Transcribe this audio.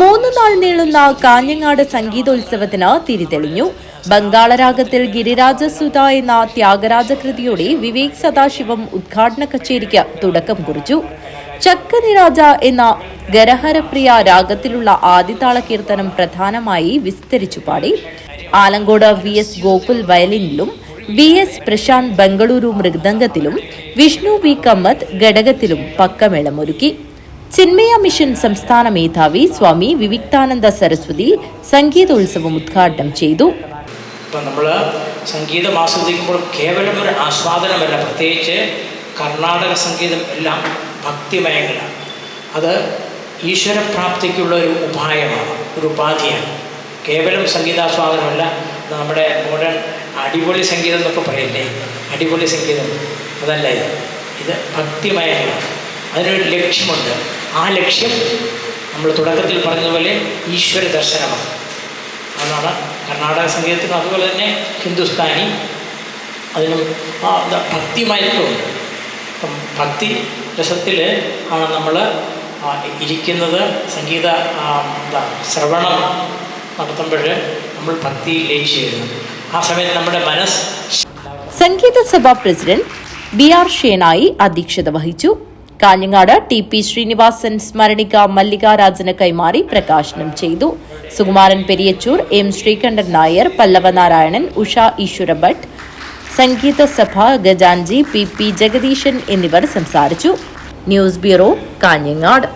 മൂന്ന് നാൾ നീളുന്ന കാഞ്ഞങ്ങാട് സംഗീതോത്സവത്തിന് തിരിതെളിഞ്ഞു. ബംഗാളരാഗത്തിൽ ഗിരിരാജസുത എന്ന ത്യാഗരാജകൃതിയുടെ വിവേക് സദാശിവം ഉദ്ഘാടന കച്ചേരിക്ക് തുടക്കം കുറിച്ചു. ചക്കനിരാജ എന്ന ഗരഹരപ്രിയ രാഗത്തിലുള്ള ആദിതാള കീർത്തനം പ്രധാനമായി വിസ്തരിച്ചു പാടി. ആലങ്കോട് വി എസ് ഗോകുൽ വയലിനിലും വി എസ് പ്രശാന്ത് ബംഗളൂരു മൃദംഗത്തിലും വിഷ്ണു വി കമ്മത്ത് ഘടകത്തിലും പക്കമേളമൊരുക്കി. ചിന്മയ മിഷൻ സംസ്ഥാന മേധാവി സ്വാമി വിവിക്താനന്ദ സരസ്വതി സംഗീതോത്സവം ഉദ്ഘാടനം ചെയ്തു. നമ്മൾ സംഗീതം ആസ്വദിക്കുമ്പോൾ കേവലം ഒരു ആസ്വാദനമല്ല പ്രത്യേകിച്ച് കർണാടക സംഗീതം എല്ലാം ഭക്തിമയങ്ങളാണ്. അത് ഈശ്വരപ്രാപ്തിക്കുള്ള ഒരു ഉപായമാണ് ഒരു ഉപാധിയാണ്. കേവലം സംഗീതാസ്വാദനമല്ല നമ്മുടെ മോഡേൺ അടിപൊളി സംഗീതം എന്നൊക്കെ പറയില്ലേ? അടിപൊളി സംഗീതം. അതല്ല ഇത്. ഇത് ഭക്തിമയങ്ങളാണ്. അതിനൊരു ലക്ഷ്യമുണ്ട്. ആ ലക്ഷ്യം നമ്മൾ തുടക്കത്തിൽ പറഞ്ഞതുപോലെ ഈശ്വര ദർശനമാണ്. അതാണ് കർണാടക സംഗീതത്തിനും അതുപോലെ തന്നെ ഹിന്ദുസ്ഥാനി അതിനും ആ ഭക്തിമയത്വമുണ്ട് അപ്പം ഭക്തി രസത്തിൽ ആണ് നമ്മൾ ഇരിക്കുന്നത്. സംഗീത എന്താ ശ്രവണം നടത്തുമ്പോൾ നമ്മൾ ഭക്തി ലയിച്ചു വരുന്നത് ആ സമയത്ത് നമ്മുടെ മനസ്സ് സംഗീത സഭ പ്രസിഡന്റ് ബി ആർ ഷേനായി അധ്യക്ഷത വഹിച്ചു. കാഞ്ഞങ്ങാട് ടി പി ശ്രീനിവാസൻ സ്മരണിക മല്ലികാരാജന് കൈമാറി പ്രകാശനം ചെയ്തു. സുകുമാരൻ പെരിയച്ചൂർ എം ശ്രീകണ്ഠൻ നായർ പല്ലവ നാരായണൻ ഉഷ ഈശ്വര ഭട്ട് സംഗീത സഭ ഗജാൻജി പി പി ജഗദീശൻ എന്നിവർ സംസാരിച്ചു. News bureau Kanhangad.